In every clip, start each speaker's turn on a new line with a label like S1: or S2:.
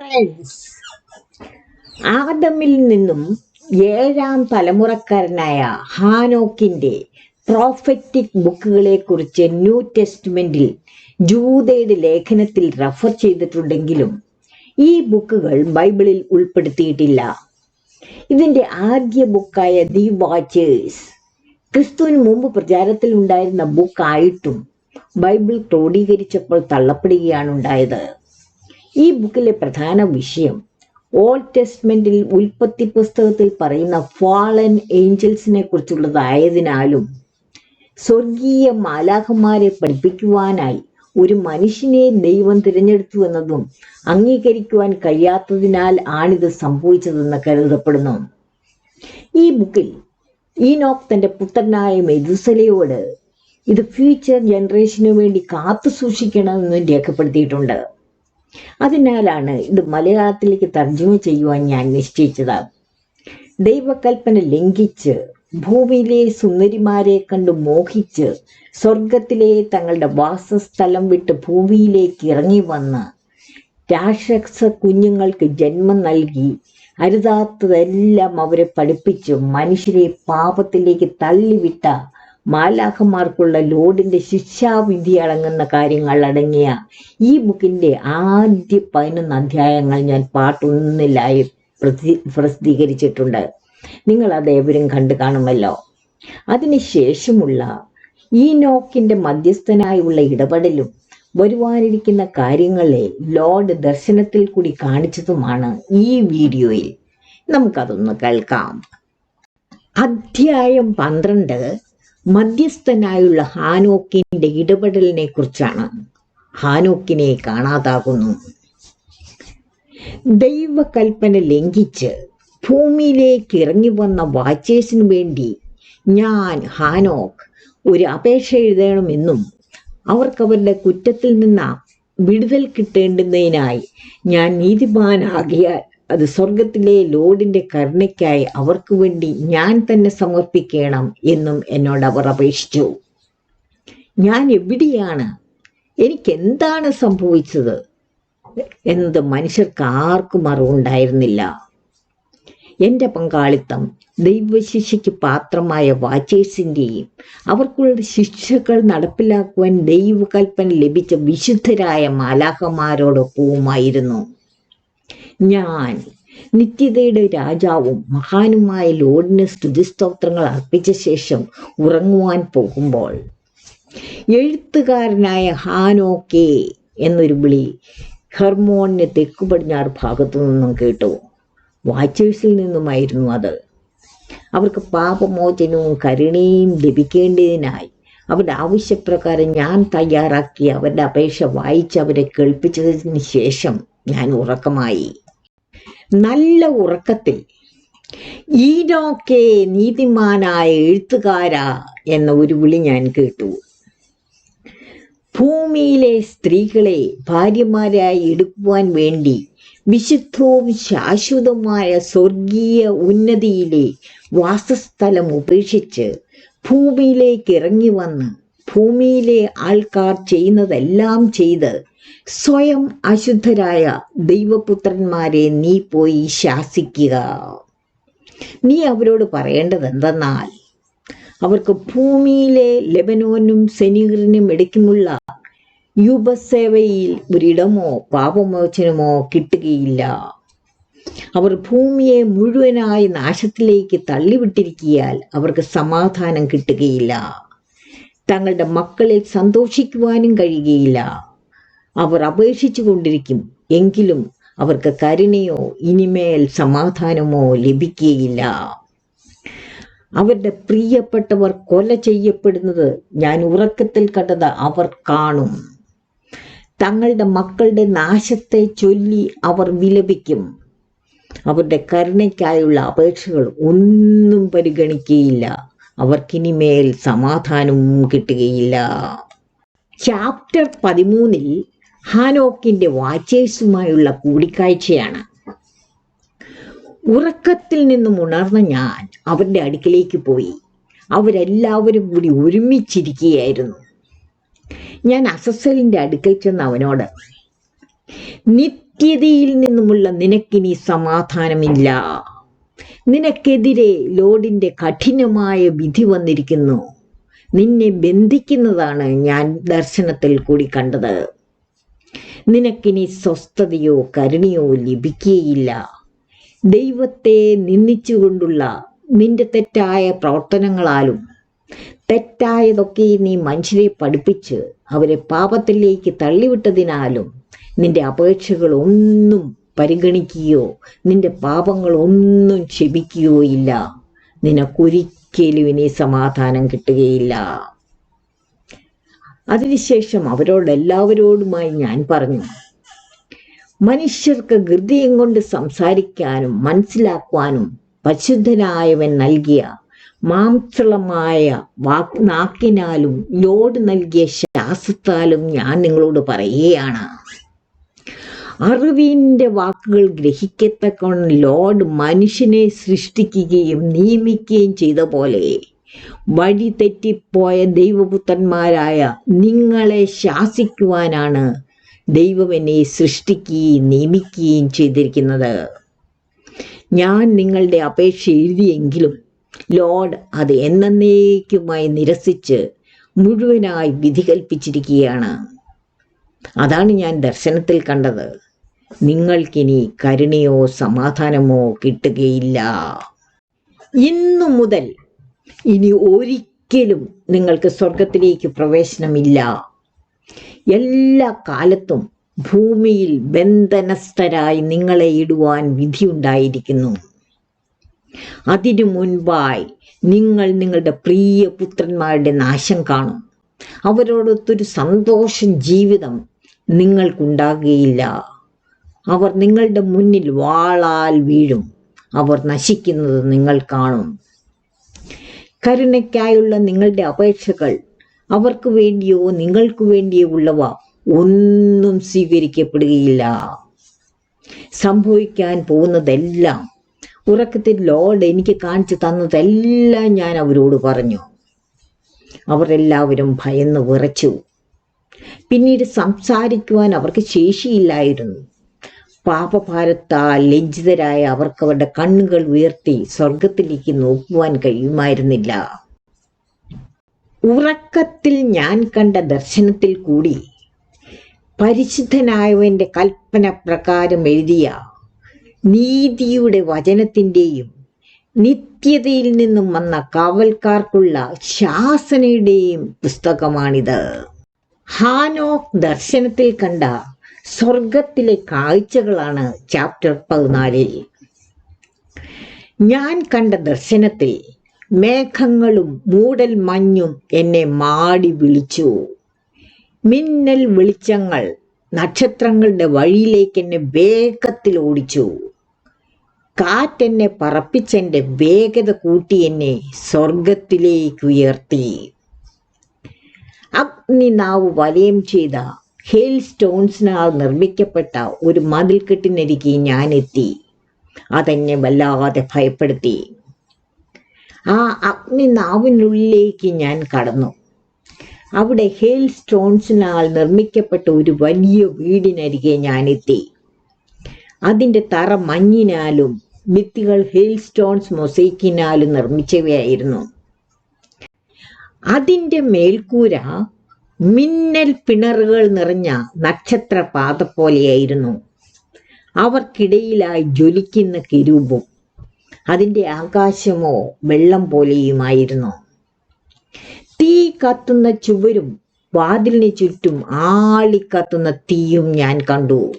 S1: Friends ആദമിൽ നിന്നും ഏഴാം തലമുറക്കാരനായ ഹാനോക്കിന്റെ prophetic ബുക്കുകളെ കുറിച്ച് ന്യൂ ടെസ്റ്റ്മെന്റിൽ ജൂതയുടെ ലേഖനത്തിൽ റഫർ ചെയ്തിട്ടുണ്ടെങ്കിലും ഈ ബുക്കുകൾ ബൈബിളിൽ ഉൾപ്പെടുത്തിയിട്ടില്ല. ഇതിന്റെ ആദ്യ ബുക്കായ ദി വാച്ചേഴ്സ് ക്രിസ്തുവിന് മുമ്പ് പ്രചാരത്തിൽ ഉണ്ടായിരുന്ന ബുക്കായിട്ടും ബൈബിൾ ക്രോഡീകരിച്ചപ്പോൾ തള്ളപ്പെടുകയാണ് ഉണ്ടായത്. ഈ ബുക്കിലെ പ്രധാന വിഷയം ഓൾഡ് ടെസ്റ്റ്മെന്റിൽ ഉൽപ്പത്തി പുസ്തകത്തിൽ പറയുന്ന ഫാളൻ ഏഞ്ചൽസിനെ കുറിച്ചുള്ളതായതിനാലും സ്വർഗീയ മാലാഖന്മാരെ പഠിപ്പിക്കുവാനായി ഒരു മനുഷ്യനെ ദൈവം തിരഞ്ഞെടുത്തു എന്നതും അംഗീകരിക്കുവാൻ കഴിയാത്തതിനാൽ ആണിത് സംഭവിച്ചതെന്ന് കരുതപ്പെടുന്നു. ഈ ബുക്കിൽ ഈനോക്ക് തന്റെ പുത്രനായ മെതുസലയോട് ഇത് ഫ്യൂച്ചർ ജനറേഷനു വേണ്ടി കാത്തു സൂക്ഷിക്കണമെന്ന് രേഖപ്പെടുത്തിയിട്ടുണ്ട്. അതിനാലാണ് ഇത് മലയാളത്തിലേക്ക് തർജമ ചെയ്യുവാൻ ഞാൻ നിശ്ചയിച്ചത്. ദൈവകൽപ്പന ലംഘിച്ച് ഭൂമിയിലെ സുന്ദരിമാരെ കണ്ട് മോഹിച്ച് സ്വർഗത്തിലെ തങ്ങളുടെ വാസസ്ഥലം വിട്ട് ഭൂമിയിലേക്ക് ഇറങ്ങി വന്ന് രാക്ഷസ കുഞ്ഞുങ്ങൾക്ക് ജന്മം നൽകി അരുതാത്തതെല്ലാം അവരെ പഠിപ്പിച്ച് മനുഷ്യരെ പാപത്തിലേക്ക് തള്ളിവിട്ട മാലാഖമാർക്കുള്ള ലോഡിന്റെ ശിക്ഷാവിധി അടങ്ങുന്ന കാര്യങ്ങൾ അടങ്ങിയ ഈ ബുക്കിന്റെ ആദ്യ പതിനൊന്ന് അധ്യായങ്ങൾ ഞാൻ പാട്ടൊന്നിലായി പ്രസി പ്രസിദ്ധീകരിച്ചിട്ടുണ്ട്. നിങ്ങൾ അത് ഏവരും കണ്ടു കാണുമല്ലോ. അതിനുശേഷമുള്ള ഈ നോക്കിന്റെ മധ്യസ്ഥനായുള്ള ഇടപെടലും വരുവാനിരിക്കുന്ന കാര്യങ്ങളെ ലോർഡ് ദർശനത്തിൽ കൂടി കാണിച്ചതുമാണ് ഈ വീഡിയോയിൽ. നമുക്കതൊന്ന് കേൾക്കാം. അധ്യായം പന്ത്രണ്ട് മധ്യസ്ഥനായുള്ള ഹാനോക്കിന്റെ ഇടപെടലിനെ കുറിച്ചാണ് ഹാനോക്കിനെ കാണാതാകുന്നു. ദൈവകൽപ്പന ലംഘിച്ച് ഭൂമിയിലേക്ക് ഇറങ്ങി വന്ന വാച്ചേഴ്സിനു വേണ്ടി ഞാൻ ഹാനോക്ക് ഒരു അപേക്ഷ എഴുതണമെന്നും അവർക്ക് അവരുടെ കുറ്റത്തിൽ നിന്ന് വിടുതൽ കിട്ടേണ്ടുന്നതിനായി ഞാൻ നീതിമാനാകിയാൽ അത് സ്വർഗത്തിലെ ലോഡിന്റെ കരുണയ്ക്കായി അവർക്ക് വേണ്ടി ഞാൻ തന്നെ സമർപ്പിക്കണം എന്നും എന്നോട് അവർ അപേക്ഷിച്ചു. ഞാൻ എവിടെയാണ്? എനിക്ക് എന്താണ് സംഭവിച്ചത്? എന്നത് മനുഷ്യർക്ക് ആർക്കും അറിവുണ്ടായിരുന്നില്ല. എന്റെ പങ്കാളിത്തം ദൈവശിക്ഷയ്ക്ക് പാത്രമായ വാച്ചേഴ്സിന്റെയും അവർക്കുള്ള ശിക്ഷകൾ നടപ്പിലാക്കുവാൻ ദൈവകൽപ്പന ലഭിച്ച വിശുദ്ധരായ മാലാഖമാരോടൊപ്പവുമായിരുന്നു. ഞാൻ നിത്യതയുടെ രാജാവും മഹാനുമായ ലോഡിന് സ്തുതിസ്തോത്രങ്ങൾ അർപ്പിച്ച ശേഷം ഉറങ്ങുവാൻ പോകുമ്പോൾ എഴുത്തുകാരനായ ഹാനോക്കെ എന്നൊരു വിളി ഹെർമോണിന് തെക്കു പടിഞ്ഞാറ് ഭാഗത്തു നിന്നും കേട്ടു. വാച്ചേഴ്സിൽ നിന്നുമായിരുന്നു അത്. അവർക്ക് പാപമോചനവും കരുണയും ലഭിക്കേണ്ടതിനായി അവരുടെ ആവശ്യപ്രകാരം ഞാൻ തയ്യാറാക്കി അവരുടെ അപേക്ഷ വായിച്ച് അവരെ കേൾപ്പിച്ചതിന് ശേഷം ഞാൻ ഉറക്കമായി. നല്ല ഉറക്കത്തിൽ ഈനോക്കെ നീതിമാനായ എഴുത്തുകാരാ എന്ന ഒരു വിളി ഞാൻ കേട്ടു. ഭൂമിയിലെ സ്ത്രീകളെ ഭാര്യമാരായി എടുക്കുവാൻ വേണ്ടി വിശുദ്ധവും ശാശ്വതമായ സ്വർഗീയ ഉന്നതിയിലെ വാസസ്ഥലം ഉപേക്ഷിച്ച് ഭൂമിയിലേക്ക് ഇറങ്ങി വന്ന് ഭൂമിയിലെ ആൾക്കാർ ചെയ്യുന്നതെല്ലാം ചെയ്ത് സ്വയം അശുദ്ധരായ ദൈവപുത്രന്മാരെ നീ പോയി ശാസിക്കുക. നീ അവരോട് പറയേണ്ടത് എന്തെന്നാൽ അവർക്ക് ഭൂമിയിലെ ലെബനോനും സെനീറിനും ഇടയ്ക്കുമുള്ള യുപസേവയിൽ ഒരിടമോ പാപമോചനമോ കിട്ടുകയില്ല. അവർ ഭൂമിയെ മുഴുവനായി നാശത്തിലേക്ക് തള്ളിവിട്ടിരിക്കിയാൽ അവർക്ക് സമാധാനം കിട്ടുകയില്ല. തങ്ങളുടെ മക്കളിൽ സന്തോഷിക്കുവാനും കഴിയുകയില്ല. അവർ അപേക്ഷിച്ചു കൊണ്ടിരിക്കും എങ്കിലും അവർക്ക് കരുണയോ ഇനിമേൽ സമാധാനമോ ലഭിക്കുകയില്ല. അവരുടെ പ്രിയപ്പെട്ടവർ കൊല ചെയ്യപ്പെടുന്നത് ഞാൻ ഉറക്കത്തിൽ കണ്ടത് അവർ കാണും. തങ്ങളുടെ മക്കളുടെ നാശത്തെ ചൊല്ലി അവർ വിലപിക്കും. അവരുടെ കരുണയ്ക്കായുള്ള അപേക്ഷകൾ ഒന്നും പരിഗണിക്കുകയില്ല അവർക്കിനിമേൽ സമാധാനവും കിട്ടുകയില്ല. ചാപ്റ്റർ പതിമൂന്നിൽ ഹാനോക്കിന്റെ വാച്ചേഴ്സുമായുള്ള കൂടിക്കാഴ്ചയാണ്. ഉറക്കത്തിൽ നിന്നും ഉണർന്ന ഞാൻ അവരുടെ അടുക്കിലേക്ക് പോയി. അവരെല്ലാവരും കൂടി ഒരുമിച്ചിരിക്കുകയായിരുന്നു. ഞാൻ അസസലിന്റെ അടുക്കൽ ചെന്ന അവനോട് നിത്യതയിൽ നിന്നുമുള്ള നിനക്കിനി സമാധാനമില്ല. നിനക്കെതിരെ ലോഡിന്റെ കഠിനമായ വിധി വന്നിരിക്കുന്നു. നിന്നെ ബന്ധിക്കുന്നതാണ് ഞാൻ ദർശനത്തിൽ കൂടി കണ്ടത്. നിനക്കിനി സ്വസ്ഥതയോ കരുണയോ ലഭിക്കുകയില്ല ദൈവത്തെ നിന്ദിച്ചുകൊണ്ടുള്ള നിന്റെ തെറ്റായ പ്രവർത്തനങ്ങളാലും തെറ്റായതൊക്കെ നീ മനുഷ്യരെ പഠിപ്പിച്ച് അവരെ പാപത്തിലേക്ക് തള്ളിവിട്ടതിനാലും നിന്റെ അപേക്ഷകൾ ഒന്നും പരിഗണിക്കുകയോ നിന്റെ പാപങ്ങൾ ഒന്നും ക്ഷമിക്കുകയോ ഇല്ല നിനക്കൊരിക്കലും ഇനി സമാധാനം കിട്ടുകയില്ല. അതിനുശേഷം അവരോടെല്ലാവരോടുമായി ഞാൻ പറഞ്ഞു മനുഷ്യർക്ക് ഹൃദയം കൊണ്ട് സംസാരിക്കാനും മനസ്സിലാക്കുവാനും പരിശുദ്ധനായവൻ നൽകിയ മാംസളമായ വാക്ക് നാക്കിനാലും ലോഡ് നൽകിയ ശ്വാസത്താലും ഞാൻ നിങ്ങളോട് പറയുകയാണ്. അറിവിന്റെ വാക്കുകൾ ഗ്രഹിക്കത്തക്കവണ്ണം ലോഡ് മനുഷ്യനെ സൃഷ്ടിക്കുകയും നിയമിക്കുകയും ചെയ്ത പോലെ. വഴി തെറ്റിപ്പോയ ദൈവപുത്രന്മാരായ നിങ്ങളെ ശാസിക്കുവാനാണ് ദൈവം എന്നെ സൃഷ്ടിക്കുകയും നിയമിക്കുകയും ചെയ്തിരിക്കുന്നത്. ഞാൻ നിങ്ങളുടെ അപേക്ഷ എഴുതിയെങ്കിലും ലോഡ് അത് എന്നേക്കുമായി നിരസിച്ച് മുഴുവനായി വിധി കൽപ്പിച്ചിരിക്കുകയാണ് അതാണ് ഞാൻ ദർശനത്തിൽ കണ്ടത്. നിങ്ങൾക്കിനി കരുണയോ സമാധാനമോ കിട്ടുകയില്ല. ഇന്നു മുതൽ ഇനി ഒരിക്കലും നിങ്ങൾക്ക് സ്വർഗത്തിലേക്ക് പ്രവേശനമില്ല. എല്ലാ കാലത്തും ഭൂമിയിൽ ബന്ധനസ്ഥരായി നിങ്ങളെ ഇടുവാൻ വിധിയുണ്ടായിരിക്കുന്നു. അതിനു മുൻപായി നിങ്ങൾ നിങ്ങളുടെ പ്രിയ പുത്രന്മാരുടെ നാശം കാണും. അവരോടൊത്തൊരു സന്തോഷം ജീവിതം നിങ്ങൾക്കുണ്ടാകുകയില്ല. അവർ നിങ്ങളുടെ മുന്നിൽ വാളാൽ വീഴും. അവർ നശിക്കുന്നത് നിങ്ങൾ കാണും. കരുണയ്ക്കായുള്ള നിങ്ങളുടെ അപേക്ഷകൾ അവർക്ക് വേണ്ടിയോ നിങ്ങൾക്ക് വേണ്ടിയോ ഉള്ളവ ഒന്നും സ്വീകരിക്കപ്പെടുകയില്ല. സംഭവിക്കാൻ പോകുന്നതെല്ലാം ഉറക്കത്തിൽ ലോഡ് എനിക്ക് കാണിച്ചു തന്നതെല്ലാം ഞാൻ അവരോട് പറഞ്ഞു. അവരെല്ലാവരും ഭയന്ന് വിറച്ചു. പിന്നീട് സംസാരിക്കുവാൻ അവർക്ക് ശേഷിയില്ലായിരുന്നു. പാപഭാരത്താൽ ലജ്ജിതരായ അവർക്ക് അവരുടെ കണ്ണുകൾ ഉയർത്തി സ്വർഗത്തിലേക്ക് നോക്കുവാൻ കഴിയുമായിരുന്നില്ല. ഉറക്കത്തിൽ ഞാൻ കണ്ട ദർശനത്തിൽ കൂടി പരിശുദ്ധനായവന്റെ കൽപ്പന പ്രകാരം എഴുതിയ നീതിയുടെ വചനത്തിന്റെയും നിത്യതയിൽ നിന്നും വന്ന കാവൽക്കാർക്കുള്ള ശാസനയുടെയും പുസ്തകമാണിത്. ഹാനോക്ക് ദർശനത്തിൽ കണ്ട സ്വർഗത്തിലെ കാഴ്ചകളാണ് ചാപ്റ്റർ പതിനാലിൽ. ഞാൻ കണ്ട ദർശനത്തിൽ മേഘങ്ങളും മൂടൽ മഞ്ഞും എന്നെ മാടി വിളിച്ചു. മിന്നൽ വെളിച്ചങ്ങൾ നക്ഷത്രങ്ങളുടെ വഴിയിലേക്ക് എന്നെ വേഗത്തിൽ ഓടിച്ചു. കാറ്റെന്നെ പറപ്പിച്ചെന്റെ വേഗത കൂട്ടി എന്നെ സ്വർഗത്തിലേക്ക് ഉയർത്തി. അഗ്നി നാവ് വലയം ചെയ്ത ഹെയിൽ സ്റ്റോൺസിനാൽ നിർമ്മിക്കപ്പെട്ട ഒരു മതിൽക്കെട്ടിനരികെ ഞാൻ എത്തി അതെന്നെ വല്ലാതെ ഭയപ്പെടുത്തി. ആ അഗ്നി നാവിനുള്ളിലേക്ക് ഞാൻ കടന്നു. അവിടെ ഹെയിൽ സ്റ്റോൺസിനാൽ നിർമ്മിക്കപ്പെട്ട ഒരു വലിയ വീടിനരികെ ഞാനെത്തി. അതിന്റെ തറ മഞ്ഞിനാലും ഭിത്തികൾ ഹെയിൽ സ്റ്റോൺസ് മൊസൈക്കിനാലും നിർമ്മിച്ചവയായിരുന്നു. അതിന്റെ മേൽക്കൂര മിന്നൽ പിണറുകൾ നിറഞ്ഞ നക്ഷത്രപാത പോലെയായിരുന്നു അവർക്കിടയിലായി ജ്വലിക്കുന്ന കിരൂപും അതിന്റെ ആകാശമോ വെള്ളം പോലെയുമായിരുന്നു. തീ കത്തുന്ന ചുവരും വാതിലിന് ചുറ്റും ആളിക്കത്തുന്ന തീയും ഞാൻ കണ്ടു.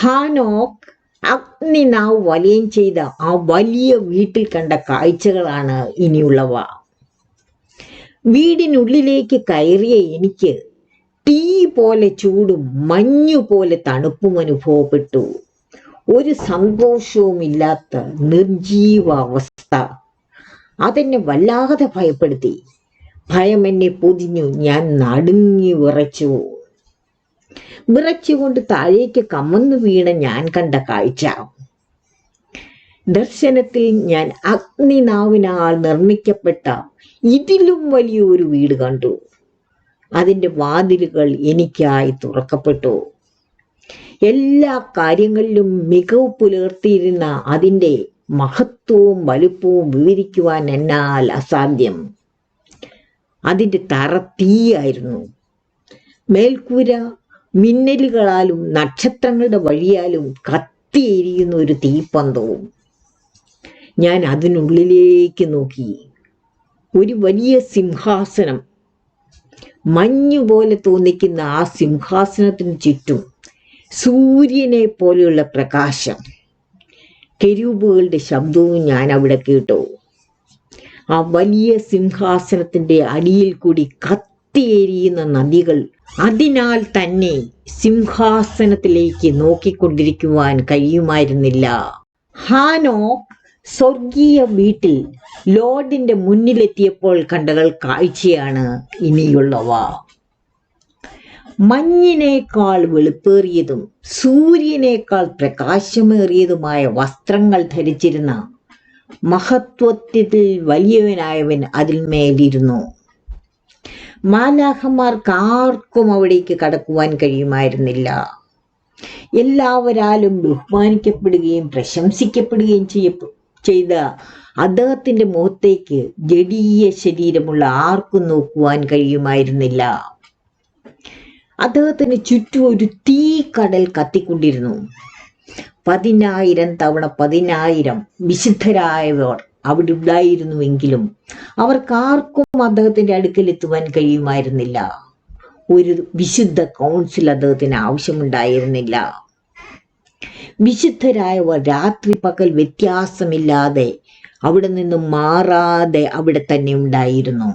S1: ഹാനോക്ക് അഗ്നിനാവ് വലയം ചെയ്ത ആ വലിയ വീട്ടിൽ കണ്ട കാഴ്ചകളാണ് ഇനിയുള്ളവ. വീടിനുള്ളിലേക്ക് കയറിയ എനിക്ക് തീ പോലെ ചൂടും മഞ്ഞു പോലെ തണുപ്പും അനുഭവപ്പെട്ടു. ഒരു സന്തോഷവുമില്ലാത്ത നിർജീവ അവസ്ഥ. അതെന്നെ വല്ലാതെ ഭയപ്പെടുത്തി. ഭയം എന്നെ പൊതിഞ്ഞു. ഞാൻ നടുങ്ങി വിറച്ചു. വിറച്ചുകൊണ്ട് താഴേക്ക് കമന്നു വീണ ഞാൻ കണ്ട കാഴ്ച. ദർശനത്തിൽ ഞാൻ അഗ്നിനാവിനാൽ നിർമ്മിക്കപ്പെട്ട ഇതിലും വലിയൊരു വീട് കണ്ടു. അതിന്റെ വാതിലുകൾ എനിക്കായി തുറക്കപ്പെട്ടു. എല്ലാ കാര്യങ്ങളിലും മികവ് പുലർത്തിയിരുന്ന അതിന്റെ മഹത്വവും വലുപ്പവും വിവരിക്കുവാൻ എന്നാൽ അസാധ്യം. അതിന്റെ തറ തീയായിരുന്നു. മേൽക്കൂര മിന്നലുകളാലും നക്ഷത്രങ്ങളുടെ വഴിയാലും കത്തിയിരിക്കുന്ന ഒരു തീപ്പന്തവും. ഞാൻ അതിനുള്ളിലേക്ക് നോക്കി. ഒരു വലിയ സിംഹാസനം. മഞ്ഞുപോലെ തോന്നിക്കുന്ന ആ സിംഹാസനത്തിന് ചുറ്റും സൂര്യനെ പോലെയുള്ള പ്രകാശം. കെരൂബുകളുടെ ശബ്ദവും ഞാൻ അവിടെ കേട്ടു. ആ വലിയ സിംഹാസനത്തിന്റെ അടിയിൽ കൂടി കത്തിയേരിയുന്ന നദികൾ അതിനാൽ തന്നെ സിംഹാസനത്തിലേക്ക് നോക്കിക്കൊണ്ടിരിക്കുവാൻ കഴിയുമായിരുന്നില്ല. ഹാനോ സ്വർഗീയ വീട്ടിൽ ലോർഡിന്റെ മുന്നിലെത്തിയപ്പോൾ കണ്ടകൾ കാഴ്ചയാണ് ഇനിയുള്ളവ. മഞ്ഞിനേക്കാൾ വെളുപ്പേറിയതും സൂര്യനേക്കാൾ പ്രകാശമേറിയതുമായ വസ്ത്രങ്ങൾ ധരിച്ചിരുന്ന മഹത്വത്തിൽ വലിയവനായവൻ അതിന്മേലിരുന്നു. മാലാഹന്മാർക്ക് ആർക്കും അവിടേക്ക് കടക്കുവാൻ കഴിയുമായിരുന്നില്ല. എല്ലാവരാലും ബഹുമാനിക്കപ്പെടുകയും പ്രശംസിക്കപ്പെടുകയും ചെയ്യപ്പെ ചെയ്ത അദ്ദേഹത്തിന്റെ മുഖത്തേക്ക് ജഡീയ ശരീരമുള്ള ആർക്കും നോക്കുവാൻ കഴിയുമായിരുന്നില്ല. അദ്ദേഹത്തിന് ചുറ്റും ഒരു തീ കടൽ കത്തിക്കൊണ്ടിരുന്നു. പതിനായിരം തവണ പതിനായിരം വിശുദ്ധരായവർ അവിടെ ഉണ്ടായിരുന്നുവെങ്കിലും അവർക്കാർക്കും അദ്ദേഹത്തിന്റെ അടുക്കൽ എത്തുവാൻ കഴിയുമായിരുന്നില്ല. ഒരു വിശുദ്ധ കൗൺസിൽ അദ്ദേഹത്തിന് ആവശ്യമുണ്ടായിരുന്നില്ല. വിശുദ്ധരായവർ രാത്രി പകൽ വ്യത്യാസമില്ലാതെ അവിടെ നിന്നും മാറാതെ അവിടെ തന്നെ ഉണ്ടായിരുന്നു.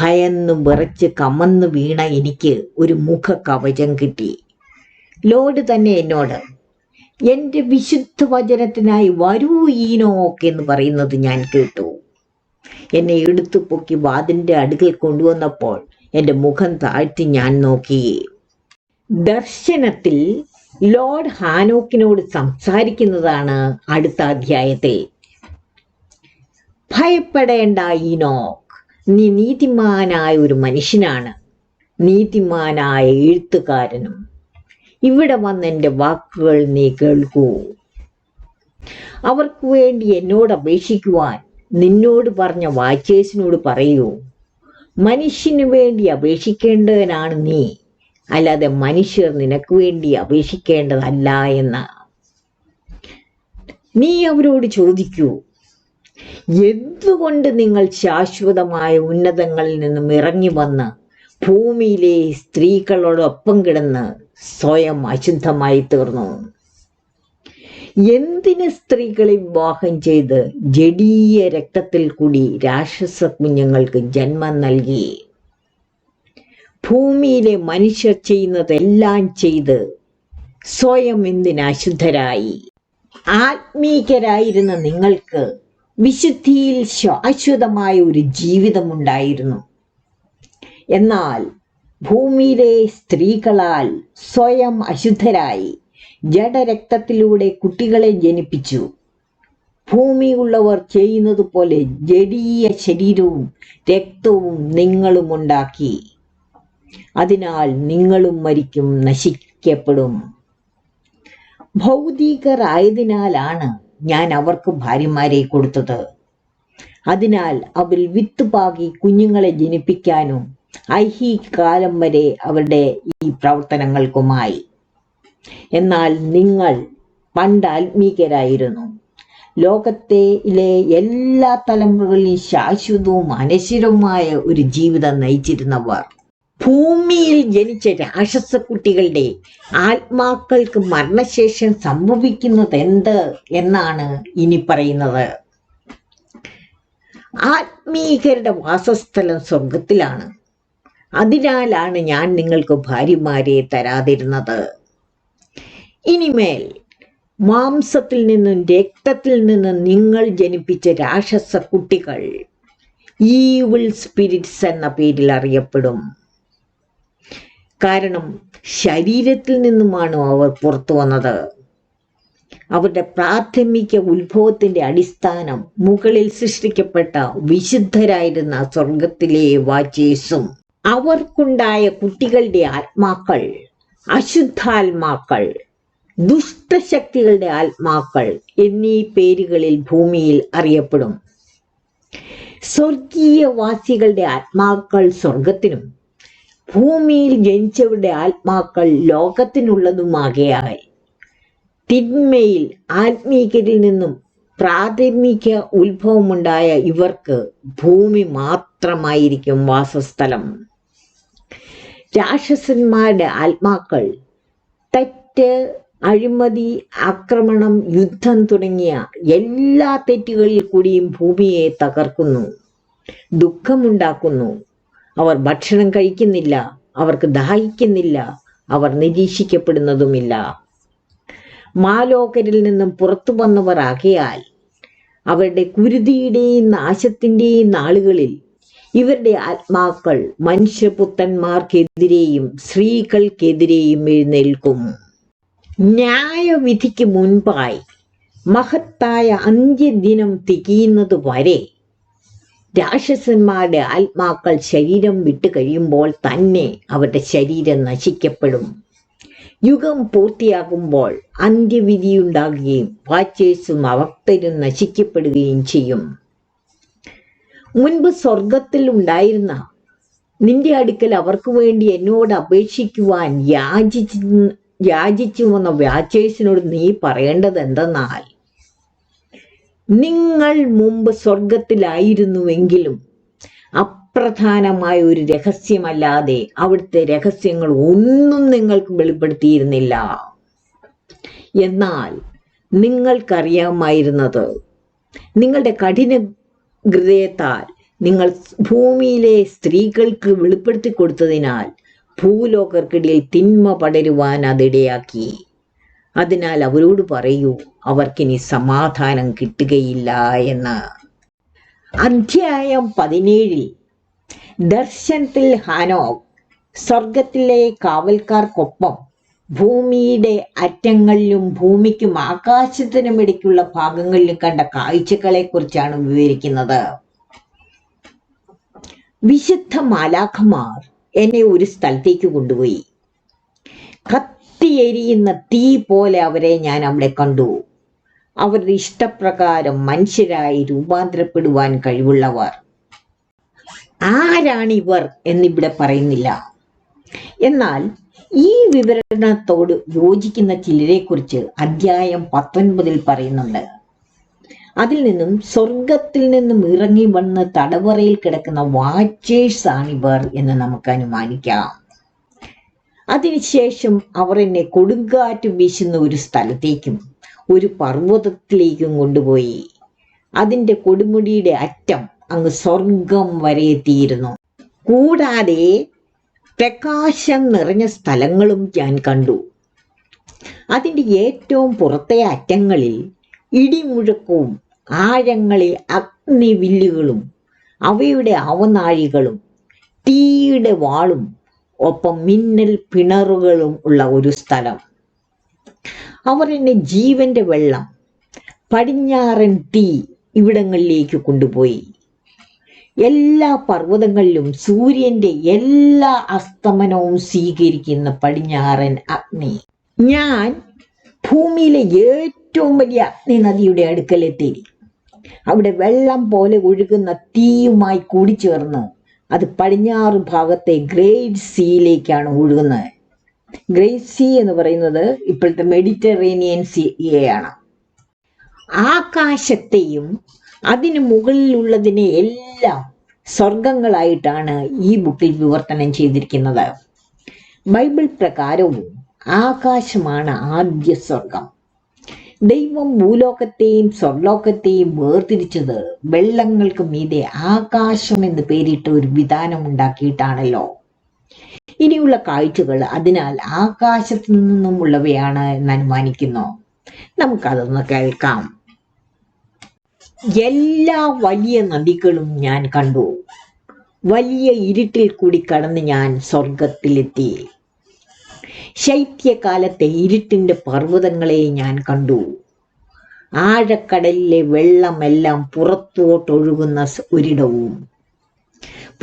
S1: ഭയന്നു വിറച്ച് കമന്നു വീണ എനിക്ക് ഒരു മുഖ കവചം കിട്ടി. ലോഡ് തന്നെ എന്നോട് എന്റെ വിശുദ്ധ വചനത്തിനായി വരൂ ഈനോക്ക് എന്ന് പറയുന്നത് ഞാൻ കേട്ടു. എന്നെ എടുത്തു പൊക്കി വാതിന്റെ അടുക്കൽ കൊണ്ടുവന്നപ്പോൾ എന്റെ മുഖം താഴ്ത്തി ഞാൻ നോക്കി. ദർശനത്തിൽ ലോർഡ് ഹാനോക്കിനോട് സംസാരിക്കുന്നതാണ് അടുത്ത അധ്യായത്തിൽ. ഭയപ്പെടേണ്ട ഈനോക്ക് നീ നീതിമാനായ ഒരു മനുഷ്യനാണ്. നീതിമാനായ എഴുത്തുകാരനും. ഇവിടെ വന്ന് എന്റെ വാക്കുകൾ നീ കേൾക്കൂ. അവർക്ക് വേണ്ടി എന്നോട് അപേക്ഷിക്കുവാൻ നിന്നോട് പറഞ്ഞ വാച്ചേഴ്സിനോട് പറയൂ. മനുഷ്യന് വേണ്ടി അപേക്ഷിക്കേണ്ടവനാണ് നീ. അല്ലാതെ മനുഷ്യർ നിനക്ക് വേണ്ടി അപേക്ഷിക്കേണ്ടതല്ല എന്ന്. നീ അവരോട് ചോദിക്കൂ എന്തുകൊണ്ട് നിങ്ങൾ ശാശ്വതമായ ഉന്നതങ്ങളിൽ നിന്നും ഇറങ്ങി വന്ന് ഭൂമിയിലെ സ്ത്രീകളോടൊപ്പം കിടന്ന് സ്വയം അശുദ്ധമായി തീർന്നു? എന്തിന് സ്ത്രീകളെ വിവാഹം ചെയ്ത് ജഡീയ രക്തത്തിൽ കൂടി രാക്ഷസ കുഞ്ഞുങ്ങൾക്ക് ജന്മം നൽകി? ഭൂമിയിലെ മനുഷ്യർ ചെയ്യുന്നതെല്ലാം ചെയ്ത് സ്വയം എന്തിന് അശുദ്ധരായി? ആത്മീകരായിരുന്ന നിങ്ങൾക്ക് വിശുദ്ധിയിൽ ശാശ്വതമായ ഒരു ജീവിതമുണ്ടായിരുന്നു. എന്നാൽ ഭൂമിയിലെ സ്ത്രീകളാൽ സ്വയം അശുദ്ധരായി ജഡരക്തത്തിലൂടെ കുട്ടികളെ ജനിപ്പിച്ചു. ഭൂമിയുള്ളവർ ചെയ്യുന്നത് പോലെ ജഡീയ ശരീരവും രക്തവും നിങ്ങളും ഉണ്ടാക്കി. അതിനാൽ നിങ്ങളും മരിക്കും നശിക്കപ്പെടും. ഭൗതികർ ആയതിനാലാണ് ഞാൻ അവർക്ക് ഭാര്യമാരെ കൊടുത്തത്. അതിനാൽ അവർ വിത്ത് പാകി കുഞ്ഞുങ്ങളെ ജനിപ്പിക്കാനും ഐഹി കാലം വരെ അവരുടെ ഈ പ്രവർത്തനങ്ങൾക്കുമായി. എന്നാൽ നിങ്ങൾ പണ്ട് ആത്മീകരായിരുന്നു. ലോകത്തിലെ എല്ലാ തലമുറകളിലും ശാശ്വതവും അനശ്വരവുമായ ഒരു ജീവിതം നയിച്ചിരുന്നവർ. ഭൂമിയിൽ ജനിച്ച രാക്ഷസ കുട്ടികളുടെ ആത്മാക്കൾക്ക് മരണശേഷം സംഭവിക്കുന്നത് എന്ത് എന്നാണ് ഇനി പറയുന്നത്. ആത്മീകരുടെ വാസസ്ഥലം സ്വർഗത്തിലാണ്. അതിനാലാണ് ഞാൻ നിങ്ങൾക്ക് ഭാര്യമാരെ തരാതിരുന്നത്. ഇനിമേൽ മാംസത്തിൽ നിന്നും രക്തത്തിൽ നിന്നും നിങ്ങൾ ജനിപ്പിച്ച രാക്ഷസ കുട്ടികൾ ഈവിൾ സ്പിരിറ്റ്സ് എന്ന പേരിൽ അറിയപ്പെടും. കാരണം ശരീരത്തിൽ നിന്നുമാണ് അവർ പുറത്തു വന്നത്. അവരുടെ പ്രാഥമിക ഉത്ഭവത്തിന്റെ അടിസ്ഥാനം മുകളിൽ സൃഷ്ടിക്കപ്പെട്ട വിശുദ്ധരായിരുന്ന സ്വർഗത്തിലെ വാചേസും അവർക്കുണ്ടായ കുട്ടികളുടെ ആത്മാക്കൾ അശുദ്ധാത്മാക്കൾ ദുഷ്ടശക്തികളുടെ ആത്മാക്കൾ എന്നീ പേരുകളിൽ ഭൂമിയിൽ അറിയപ്പെടും. സ്വർഗീയവാസികളുടെ ആത്മാക്കൾ സ്വർഗത്തിനും ഭൂമിയിൽ ജനിച്ചവരുടെ ആത്മാക്കൾ ലോകത്തിനുള്ളതുമാകയാൽ തിന്മയിൽ ആത്മീകരിൽ നിന്നും പ്രാഥമിക ഉത്ഭവമുണ്ടായ ഇവർക്ക് ഭൂമി മാത്രമായിരിക്കും വാസസ്ഥലം. രാക്ഷസന്മാരുടെ ആത്മാക്കൾ തെറ്റ് അഴിമതി ആക്രമണം യുദ്ധം തുടങ്ങിയ എല്ലാ തെറ്റുകളിൽ കൂടിയും ഭൂമിയെ തകർക്കുന്നു ദുഃഖമുണ്ടാക്കുന്നു. അവർ ഭക്ഷണം കഴിക്കുന്നില്ല അവർക്ക് ദാഹിക്കുന്നില്ല അവർ നിരീക്ഷിക്കപ്പെടുന്നതുമില്ല. മാലോകരിൽ നിന്നും പുറത്തു വന്നവർ ആകയാൽ അവരുടെ കുരുതിയുടെയും നാശത്തിന്റെയും നാളുകളിൽ ഇവരുടെ ആത്മാക്കൾ മനുഷ്യപുത്രന്മാർക്കെതിരെയും സ്ത്രീകൾക്കെതിരെയും എഴുന്നേൽക്കും. ന്യായവിധിക്ക് മുൻപായി മഹത്തായ അന്ത്യദിനം തികയുന്നത് വരെ രാക്ഷസന്മാരുടെ ആത്മാക്കൾ ശരീരം വിട്ടു കഴിയുമ്പോൾ തന്നെ അവരുടെ ശരീരം നശിക്കപ്പെടും. യുഗം പൂർത്തിയാകുമ്പോൾ അന്ത്യവിധിയുണ്ടാകുകയും വാച്ചേഴ്സും അവക്തരും നശിക്കപ്പെടുകയും ചെയ്യും. മുൻപ് സ്വർഗത്തിൽ ഉണ്ടായിരുന്ന നിന്റെ അടുക്കൽ അവർക്ക് വേണ്ടി എന്നോട് അപേക്ഷിക്കുവാൻ യാചിച്ചു യാചിച്ചു വന്ന വാച്ചേഴ്സിനോട് നീ പറയേണ്ടത് എന്തെന്നാൽ നിങ്ങൾ മുമ്പ് സ്വർഗത്തിലായിരുന്നുവെങ്കിലും അപ്രധാനമായ ഒരു രഹസ്യമല്ലാതെ അവിടുത്തെ രഹസ്യങ്ങൾ ഒന്നും നിങ്ങൾക്ക് വെളിപ്പെടുത്തിയിരുന്നില്ല. എന്നാൽ നിങ്ങൾക്കറിയാമായിരുന്നത് നിങ്ങളുടെ കഠിന ഹൃദയത്താൽ നിങ്ങൾ ഭൂമിയിലെ സ്ത്രീകൾക്ക് വെളിപ്പെടുത്തി കൊടുത്തതിനാൽ ഭൂലോകർക്കിടയിൽ തിന്മ പടരുവാൻ അതിടയാക്കി അതിനാൽ അവരോട് പറയൂ അവർക്കിനി സമാധാനം കിട്ടുകയില്ല എന്ന്. അധ്യായം പതിനേഴിൽ ദർശനത്തിൽ ഹാനോക് സ്വർഗത്തിലെ കാവൽക്കാർക്കൊപ്പം ഭൂമിയുടെ അറ്റങ്ങളിലും ഭൂമിക്കും ആകാശത്തിനും ഇടയ്ക്കുള്ള ഭാഗങ്ങളിലും കണ്ട കാഴ്ചകളെ കുറിച്ചാണ് വിവരിക്കുന്നത്. വിശുദ്ധ മാലാഖമാർ എന്നെ ഒരു സ്ഥലത്തേക്ക് കൊണ്ടുപോയി. കത്തിയെരിയുന്ന തീ പോലെ അവരെ ഞാൻ അവിടെ കണ്ടു. അവരുടെ ഇഷ്ടപ്രകാരം മനുഷ്യരായി രൂപാന്തരപ്പെടുവാൻ കഴിവുള്ളവർ. ആരാണിവർ എന്നിവിടെ പറയുന്നില്ല. എന്നാൽ ഈ വിവരണത്തോട് യോജിക്കുന്ന ചിലരെക്കുറിച്ച് അധ്യായം പത്തൊൻപതിൽ പറയുന്നുണ്ട്. അതിൽ നിന്നും സ്വർഗത്തിൽ നിന്നും ഇറങ്ങി വന്ന് തടവറയിൽ കിടക്കുന്ന വാച്ചേഴ്സ് ആണിവർ എന്ന് നമുക്ക് അനുമാനിക്കാം. അതിനുശേഷം അവർ എന്നെ കൊടുങ്കാറ്റ് വീശുന്ന ഒരു സ്ഥലത്തേക്കും ഒരു പർവതത്തിലേക്കും കൊണ്ടുപോയി. അതിന്റെ കൊടുമുടിയുടെ അറ്റം അങ്ങ് സ്വർഗം വരെ എത്തിയിരുന്നു. കൂടാതെ പ്രകാശം നിറഞ്ഞ സ്ഥലങ്ങളും ഞാൻ കണ്ടു. അതിന്റെ ഏറ്റവും പുറത്തെ അറ്റങ്ങളിൽ ഇടിമുഴക്കവും ആഴങ്ങളിൽ അഗ്നിവില്ലുകളും അവയുടെ അവനാഴികളും തീയുടെ വാളും ഒപ്പം മിന്നൽ പിണറുകളും ഉള്ള ഒരു സ്ഥലം. അവർ എന്നെ ജീവന്റെ വെള്ളം പടിഞ്ഞാറൻ തീ ഇവിടങ്ങളിലേക്ക് കൊണ്ടുപോയി. എല്ലാ പർവതങ്ങളിലും സൂര്യന്റെ എല്ലാ അസ്തമനവും സ്വീകരിക്കുന്ന പടിഞ്ഞാറൻ അഗ്നി. ഞാൻ ഭൂമിയിലെ ഏറ്റവും വലിയ അഗ്നി നദിയുടെ അടുക്കലെത്തി. അവിടെ വെള്ളം പോലെ ഒഴുകുന്ന തീയുമായി കൂടിച്ചേർന്ന്. അത് പടിഞ്ഞാറ് ഭാഗത്തെ ഗ്രേറ്റ് സീയിലേക്കാണ് ഒഴുകുന്നത്. ഗ്രേറ്റ് സീ എന്ന് പറയുന്നത് ഇപ്പോഴത്തെ മെഡിറ്ററേനിയൻ സീയാണ് ആകാശത്തെയും അതിന് മുകളിലുള്ളതിനെ എല്ലാം സ്വർഗങ്ങളായിട്ടാണ് ഈ ബുക്കിൽ വിവർത്തനം ചെയ്തിരിക്കുന്നത്. ബൈബിൾ പ്രകാരവും ആകാശമാണ് ആദ്യ സ്വർഗം ദൈവം ഭൂലോകത്തെയും സ്വർലോകത്തെയും വേർതിരിച്ചത് വെള്ളങ്ങൾക്ക് മീതെ ആകാശം എന്ന് പേരിട്ട് ഒരു വിധാനം ഉണ്ടാക്കിയിട്ടാണല്ലോ. ഇനിയുള്ള കാഴ്ചകൾ അതിനാൽ ആകാശത്തു നിന്നും ഉള്ളവയാണ് എന്ന് അനുമാനിക്കുന്നു. നമുക്കതൊന്ന് കേൾക്കാം. എല്ലാ വലിയ നദികളും ഞാൻ കണ്ടു. വലിയ ഇരുട്ടിൽ കൂടി കടന്ന് ഞാൻ സ്വർഗത്തിലെത്തി ശൈത്യകാലത്തെ ഇരുട്ടിന്റെ പർവതങ്ങളെ ഞാൻ കണ്ടു. ആഴക്കടലിലെ വെള്ളമെല്ലാം പുറത്തോട്ടൊഴുകുന്ന ഒരിടവും.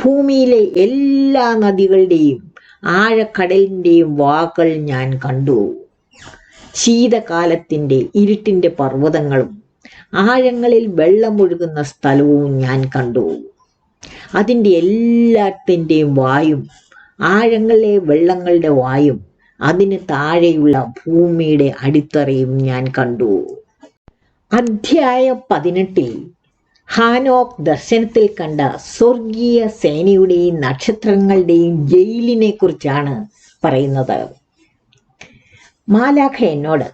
S1: ഭൂമിയിലെ എല്ലാ നദികളുടെയും ആഴക്കടലിന്റെയും വാക്കൾ ഞാൻ കണ്ടു. ശീതകാലത്തിന്റെ ഇരുട്ടിന്റെ പർവതങ്ങളും ആഴങ്ങളിൽ വെള്ളമൊഴുകുന്ന സ്ഥലവും ഞാൻ കണ്ടു. അതിന്റെ എല്ലാത്തിന്റെയും വായും ആഴങ്ങളിലെ വെള്ളങ്ങളുടെ വായും അതിന് താഴെയുള്ള ഭൂമിയുടെ അടിത്തറയും ഞാൻ കണ്ടു. അധ്യായ പതിനെട്ടിൽ ഹാനോക്ക് ദർശനത്തിൽ കണ്ട സ്വർഗീയ സേനയുടെയും നക്ഷത്രങ്ങളുടെയും ജയിലിനെ കുറിച്ചാണ് പറയുന്നത്. മാലാഖ എന്നോട്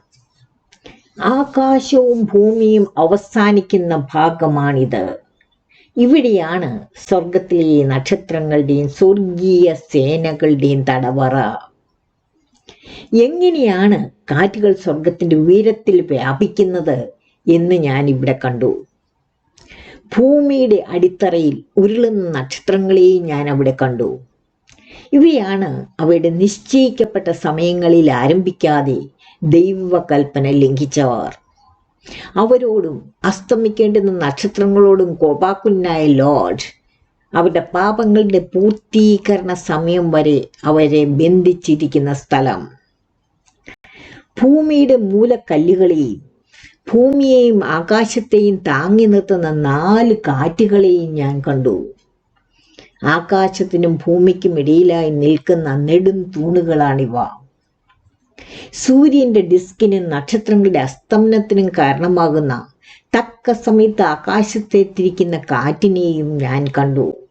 S1: ആകാശവും ഭൂമിയും അവസാനിക്കുന്ന ഭാഗമാണിത്. ഇവിടെയാണ് സ്വർഗത്തിലെ നക്ഷത്രങ്ങളുടെയും സ്വർഗീയ സേനകളുടെയും തടവറ. എങ്ങനെയാണ് കാറ്റുകൾ സ്വർഗത്തിന്റെ ഉയരത്തിൽ വ്യാപിക്കുന്നത് എന്ന് ഞാൻ ഇവിടെ കണ്ടു. ഭൂമിയുടെ അടിത്തറയിൽ ഉരുളുന്ന നക്ഷത്രങ്ങളെയും ഞാൻ അവിടെ കണ്ടു. ഇവയാണ് അവയുടെ നിശ്ചയിക്കപ്പെട്ട സമയങ്ങളിൽ ആരംഭിക്കാതെ ദൈവകൽപ്പന ലംഘിച്ചവർ. അവരോടും അസ്തമിക്കേണ്ടുന്ന നക്ഷത്രങ്ങളോടും കോപാക്കുന്നായ ലോർഡ് അവരുടെ പാപങ്ങളുടെ പൂർത്തീകരണ സമയം വരെ അവരെ ബന്ധിച്ചിരിക്കുന്ന സ്ഥലം. ഭൂമിയുടെ മൂലക്കല്ലുകളിൽ ഭൂമിയെയും ആകാശത്തെയും താങ്ങി നിർത്തുന്ന നാല് കാറ്റുകളെയും ഞാൻ കണ്ടു. ആകാശത്തിനും ഭൂമിക്കും ഇടയിലായി നിൽക്കുന്ന നെടും തൂണുകളാണിവ. സൂര്യന്റെ ഡിസ്കിനും നക്ഷത്രങ്ങളുടെ അസ്തമനത്തിനും കാരണമാകുന്ന തക്ക സമയത്ത് ആകാശത്തെത്തിരിക്കുന്ന കാറ്റിനെയും ഞാൻ കണ്ടു.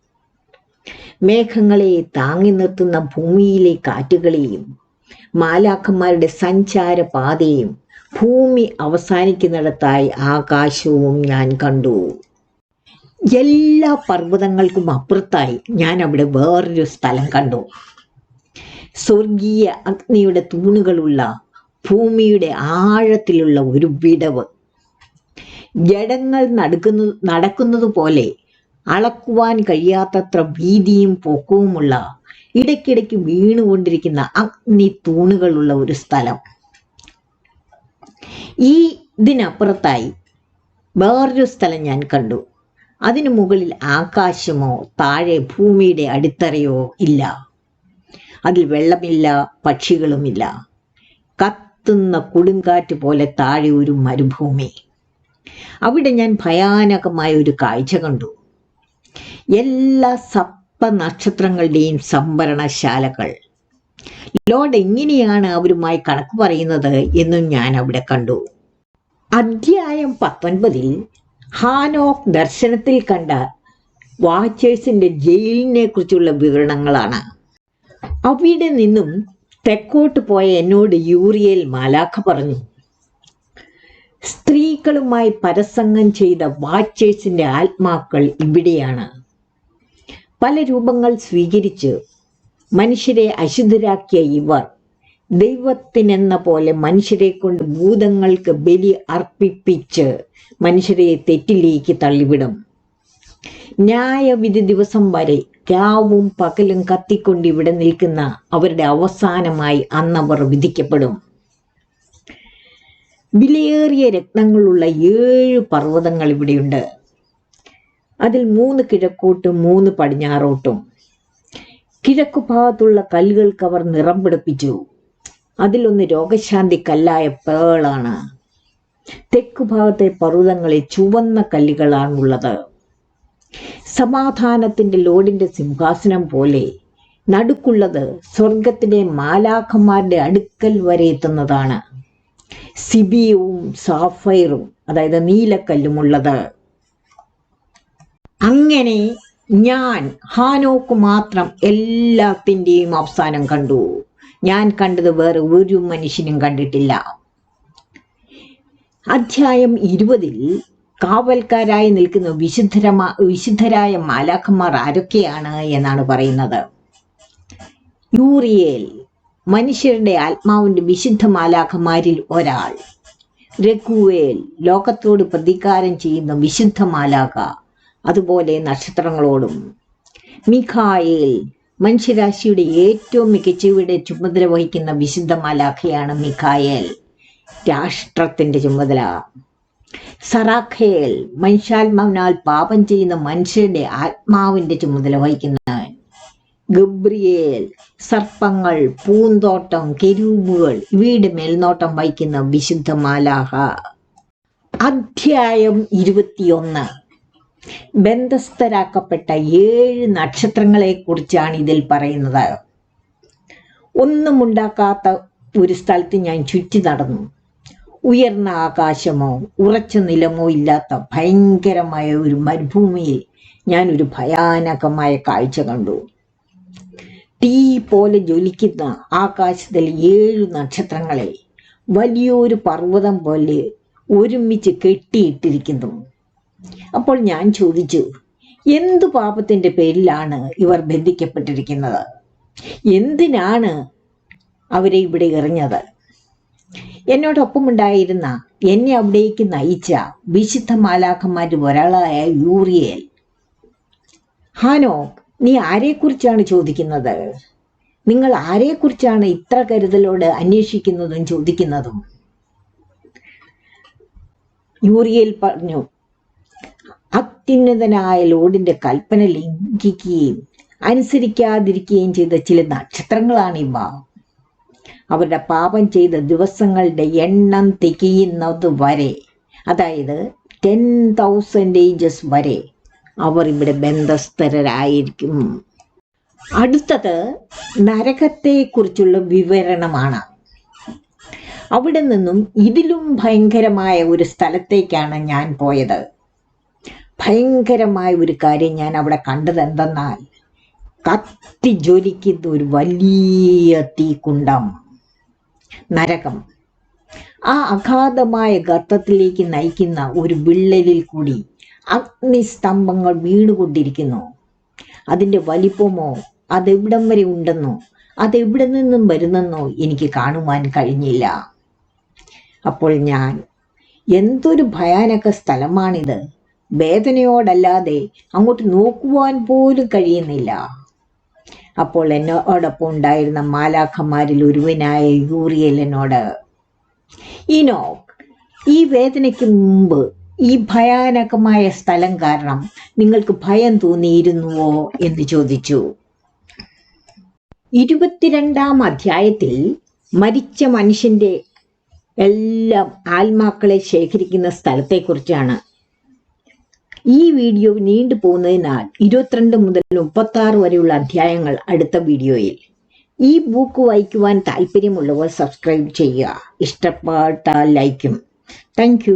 S1: മേഘങ്ങളെ താങ്ങി നിർത്തുന്ന ഭൂമിയിലെ കാറ്റുകളെയും മാലാഖന്മാരുടെ സഞ്ചാര പാതയും ഭൂമി അവസാനിക്കുന്നിടത്തായി ആകാശവും ഞാൻ കണ്ടു. എല്ലാ പർവതങ്ങൾക്കും അപ്പുറത്തായി ഞാൻ അവിടെ വേറൊരു സ്ഥലം കണ്ടു. സ്വർഗീയ അഗ്നിയുടെ തൂണുകളുള്ള ഭൂമിയുടെ ആഴത്തിലുള്ള ഒരു വിടവ്. ജഡങ്ങൾ നടക്കുന്നു നടക്കുന്നത് പോലെ അളക്കുവാൻ കഴിയാത്തത്ര വീതിയും പൊക്കവുമുള്ള ഇടയ്ക്കിടയ്ക്ക് വീണുകൊണ്ടിരിക്കുന്ന അഗ്നി തൂണുകളുള്ള ഒരു സ്ഥലം. ഈ ഇതിനപ്പുറത്തായി വേറൊരു സ്ഥലം ഞാൻ കണ്ടു. അതിനു മുകളിൽ ആകാശമോ താഴെ ഭൂമിയുടെ അടിത്തറയോ ഇല്ല. അതിൽ വെള്ളമില്ല പക്ഷികളുമില്ല. കത്തുന്ന കൊടുങ്കാറ്റ് പോലെ താഴെ ഒരു മരുഭൂമി. അവിടെ ഞാൻ ഭയാനകമായ ഒരു കാഴ്ച കണ്ടു. എല്ലാ സപ്ത നക്ഷത്രങ്ങളുടെയും സംവരണശാലകൾ. ലോഡ് എങ്ങനെയാണ് അവരുമായി കണക്ക് പറയുന്നത് എന്നും ഞാൻ അവിടെ കണ്ടു. അധ്യായം പത്തൊൻപതിൽ ഹാനോക്ക് ദർശനത്തിൽ കണ്ട വാച്ചേഴ്സിന്റെ ജയിലിനെ കുറിച്ചുള്ള വിവരണങ്ങളാണ്. അവിടെ നിന്നും തെക്കോട്ട് പോയ എന്നോട് യൂറിയൽ മാലാഖ പറഞ്ഞു സ്ത്രീകളുമായി പരസംഗം ചെയ്ത വാച്ചേഴ്സിന്റെ ആത്മാക്കൾ ഇവിടെയാണ്. പല രൂപങ്ങൾ സ്വീകരിച്ച് മനുഷ്യരെ അശുദ്ധരാക്കിയ ഇവർ ദൈവത്തിനെന്ന പോലെ മനുഷ്യരെ കൊണ്ട് ഭൂതങ്ങൾക്ക് ബലി അർപ്പിപ്പിച്ച് മനുഷ്യരെ തെറ്റിലേക്ക് തള്ളിവിടും. ന്യായവിധി ദിവസം വരെ രാവും പകലും കത്തിക്കൊണ്ട് ഇവിടെ നിൽക്കുന്ന അവരുടെ അവസാനമായി അന്നവർ വിധിക്കപ്പെടും. വിലയേറിയ രത്നങ്ങളുള്ള ഏഴ് പർവതങ്ങൾ ഇവിടെയുണ്ട്. അതിൽ മൂന്ന് കിഴക്കോട്ടും മൂന്ന് പടിഞ്ഞാറോട്ടും. കിഴക്കു ഭാഗത്തുള്ള കല്ലുകൾക്ക് അവർ നിറം പിടിപ്പിച്ചു. അതിലൊന്ന് രോഗശാന്തി കല്ലായ പേളാണ്. തെക്കു ഭാഗത്തെ പർവതങ്ങളിൽ ചുവന്ന കല്ലുകളാണുള്ളത്. സമാധാനത്തിന്റെ ലോഡിന്റെ സിംഹാസനം പോലെ നടുക്കുള്ളത് സ്വർഗത്തിലെ മാലാഖന്മാരുടെ അടുക്കൽ വരെ എത്തുന്നതാണ്. സിബിയവും സാഫൈറും അതായത് നീലക്കല്ലുമുള്ളത്. അങ്ങനെ ഞാൻ ഹാനോക്ക് മാത്രം എല്ലാത്തിന്റെയും അവസാനം കണ്ടു. ഞാൻ കണ്ടത് വേറെ ഒരു മനുഷ്യനും കണ്ടിട്ടില്ല. അധ്യായം ഇരുപതിൽ കാവൽക്കാരായി നിൽക്കുന്ന വിശുദ്ധരമാ വിശുദ്ധരായ മാലാഖന്മാർ ആരൊക്കെയാണ് എന്നാണ് പറയുന്നത്. യൂറിയേൽ മനുഷ്യരുടെ ആത്മാവിന്റെ വിശുദ്ധ മാലാഖമാരിൽ ഒരാൾ. രഘുവേൽ ലോകത്തോട് പ്രതികാരം ചെയ്യുന്ന വിശുദ്ധ മാലാഖ. അതുപോലെ നക്ഷത്രങ്ങളോടും. മിഖായേൽ മനുഷ്യരാശിയുടെ ഏറ്റവും മികച്ചവയുടെ ചുമതല വഹിക്കുന്ന വിശുദ്ധ മലാഖയാണ് മിഖായേൽ. രാഷ്ട്രത്തിന്റെ ചുമതല. സറാഖേൽ മനുഷ്യാത്മാവിനാൽ പാപം ചെയ്യുന്ന മനുഷ്യരുടെ ആത്മാവിന്റെ ചുമതല വഹിക്കുന്ന. ഗബ്രിയേൽ സർപ്പങ്ങൾ പൂന്തോട്ടം കെരൂബുകൾ ഇവയുടെ മേൽനോട്ടം വഹിക്കുന്ന വിശുദ്ധ മാലാഹ അധ്യായം ഇരുപത്തിയൊന്ന്. ബന്ധസ്ഥരാക്കപ്പെട്ട ഏഴ് നക്ഷത്രങ്ങളെ കുറിച്ചാണ് ഇതിൽ പറയുന്നത്. ഒന്നും ഉണ്ടാക്കാത്ത ഒരു സ്ഥലത്ത് ഞാൻ ചുറ്റി നടന്നു. ഉയർന്ന ആകാശമോ ഉറച്ച നിലമോ ഇല്ലാത്ത ഭയങ്കരമായ ഒരു മരുഭൂമിയിൽ ഞാൻ ഒരു ഭയാനകമായ കാഴ്ച കണ്ടു. തീ പോലെ ജ്വലിക്കുന്ന ആകാശത്തിൽ ഏഴു നക്ഷത്രങ്ങളെ വലിയൊരു പർവതം പോലെ ഒരുമിച്ച് കെട്ടിയിട്ടിരിക്കുന്നു. അപ്പോൾ ഞാൻ ചോദിച്ചു എന്തു പാപത്തിന്റെ പേരിലാണ് ഇവർ ബന്ധിക്കപ്പെട്ടിരിക്കുന്നത്? എന്തിനാണ് അവരെ ഇവിടെ എറിഞ്ഞത്? എന്നോടൊപ്പമുണ്ടായിരുന്ന എന്നെ അവിടേക്ക് നയിച്ച വിശുദ്ധ മാലാഖന്മാരിൽ ഒരാളായ യൂറിയേൽ. ഹാനോ നീ ആരെക്കുറിച്ചാണ് ചോദിക്കുന്നത്? നിങ്ങൾ ആരെക്കുറിച്ചാണ് ഇത്ര കരുതലോട് അന്വേഷിക്കുന്നതും ചോദിക്കുന്നതും? യൂറിയൽ പറഞ്ഞു അത്യുന്നതനായ ലോഡിന്റെ കൽപ്പന ലംഘിക്കുകയും അനുസരിക്കാതിരിക്കുകയും ചെയ്ത ചില നക്ഷത്രങ്ങളാണ് ഇവ. അവരുടെ പാപം ചെയ്ത ദിവസങ്ങളുടെ എണ്ണം തികയുന്നത് വരെ അതായത് ടെൻ തൗസൻഡ് ഏജസ് വരെ അവർ ഇവിടെ ബന്ധസ്ഥരായിരിക്കും. അടുത്തത് നരകത്തെക്കുറിച്ചുള്ള വിവരണമാണ്. അവിടെ നിന്നും ഇതിലും ഭയങ്കരമായ ഒരു സ്ഥലത്തേക്കാണ് ഞാൻ പോയത്. ഭയങ്കരമായ ഒരു കാര്യം ഞാൻ അവിടെ കണ്ടത് എന്തെന്നാൽ കത്തി ജ്വലിക്കുന്ന ഒരു വലിയ തീക്കുണ്ടം നരകം. ആ അഗാധമായ ഗർത്തത്തിലേക്ക് നയിക്കുന്ന ഒരു വിള്ളലിൽ കൂടി അഗ്നിസ്തംഭങ്ങൾ വീണുകൊണ്ടിരിക്കുന്നു. അതിന്റെ വലിപ്പമോ അതെവിടം വരെ ഉണ്ടെന്നോ അതെവിടെ നിന്നും വരുന്നെന്നോ എനിക്ക് കാണുവാൻ കഴിഞ്ഞില്ല. അപ്പോൾ ഞാൻ എന്തൊരു ഭയാനക സ്ഥലമാണിത്. വേദനയോടല്ലാതെ അങ്ങോട്ട് നോക്കുവാൻ പോലും കഴിയുന്നില്ല. അപ്പോൾ എന്നോടൊപ്പം ഉണ്ടായിരുന്ന മാലാഖമാരിൽ ഒരുവനായ യൂറിയൽ എന്നോട് ഇനോ ഈ വേദനയ്ക്ക് മുമ്പ് ഈ ഭയാനകമായ സ്ഥലം കാരണം നിങ്ങൾക്ക് ഭയം തോന്നിയിരുന്നുവോ? എന്ന് ചോദിച്ചു. ഇരുപത്തിരണ്ടാം അധ്യായത്തിൽ മരിച്ച മനുഷ്യന്റെ എല്ലാം ആത്മാക്കളെ ശേഖരിക്കുന്ന സ്ഥലത്തെക്കുറിച്ചാണ് ഈ വീഡിയോ നീണ്ടു പോകുന്നതിനാൽ ഇരുപത്തിരണ്ട് മുതൽ മുപ്പത്തി ആറ് വരെയുള്ള അധ്യായങ്ങൾ അടുത്ത വീഡിയോയിൽ. ഈ ബുക്ക് വായിക്കുവാൻ താല്പര്യമുള്ളവർ സബ്സ്ക്രൈബ് ചെയ്യുക. ഇഷ്ടപ്പെട്ടാൽ ലൈക്കും താങ്ക്